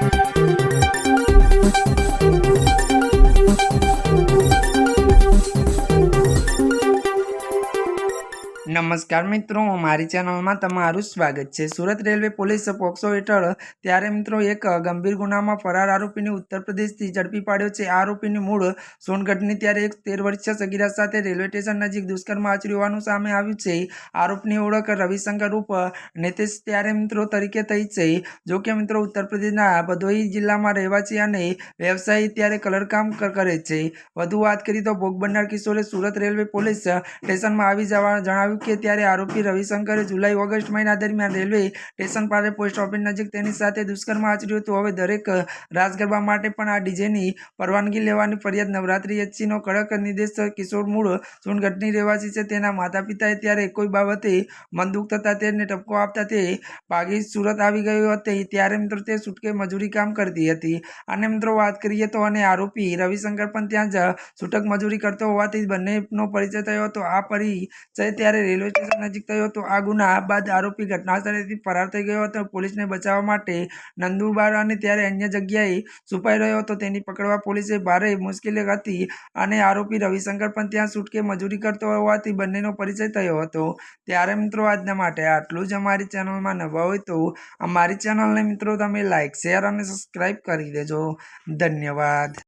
Thank you. નમસ્કાર મિત્રો, મારી ચેનલમાં તમારું સ્વાગત છે. સુરત રેલવે પોલીસ પોક્સો હેઠળ ત્યારે મિત્રો એક ગંભીર ગુનામાં ફરાર આરોપીને ઉત્તર પ્રદેશથી ઝડપી પાડ્યો છે. આરોપીની મૂળ સોનગઢની ત્યારે એક તેર વર્ષીય સગીરા સાથે રેલવે સ્ટેશન નજીક દુષ્કર્મ આચર્યું હોવાનું સામે આવ્યું છે. આરોપની ઓળખ રવિશંકર રૂપ નિતેશ ત્યારે મિત્રો તરીકે થઈ છે. જો કે મિત્રો ઉત્તર પ્રદેશના ભદોહી જિલ્લામાં રહેવાસી અને વ્યવસાયી ત્યારે કલરકામ કરે છે. વધુ વાત કરી તો ભોગ બનનાર કિશોરે સુરત રેલવે પોલીસ સ્ટેશનમાં આવી જવા જણાવ્યું કે ત્યારે આરોપી રવિશંકરે જુલાઈ, ઓગસ્ટ મહિના દરમિયાન રેલવે સ્ટેશન પાસે પોસ્ટ ઓફિસ નજીક તેની સાથે દુષ્કર્મ આચર્યું હતું. હવે દરેક રાજગરબા માટે પણ આ ડીજેની પરવાનગી લેવાની ફરિયાદ નવરાત્રી એચસીનો કડક નિર્દેશ કિશોર મૂળ સોનગઢની રહેવાસી છે. તેના માતા પિતાએ ત્યારે કોઈ બાબતે મનદુખ થતા તેને ટપકો આપતા તે ભાગી સુરત આવી ગયો હતી. ત્યારે મિત્રો તે છૂટકે મજૂરી કામ કરતી હતી. અને મિત્રો વાત કરીએ તો અને આરોપી રવિશંકર પણ ત્યાં જ છૂટક મજૂરી કરતો હોવાથી બંનેનો પરિચય થયો હતો. આ પરિચય ત્યારે રેલવે સ્ટેશન નજીક થયો હતો. આ ગુના બાદ આરોપી ઘટનાસ્થળેથી ફરાર થઈ ગયો હતો. પોલીસને બચાવવા માટે નંદુરબાર અને ત્યારે અન્ય જગ્યાએ છુપાઈ રહ્યો હતો. તેની પકડવા પોલીસે ભારે મુશ્કેલી હતી અને આરોપી રવિશંકર પણ ત્યાં છૂટકે મજૂરી કરતો હોવાથી બંનેનો પરિચય થયો હતો. ત્યારે મિત્રો આજના માટે આટલું જ અમારી ચેનલમાં નવા હોય તો અમારી ચેનલને મિત્રો તમે લાઇક શેર અને સબસ્ક્રાઈબ કરી દેજો. ધન્યવાદ.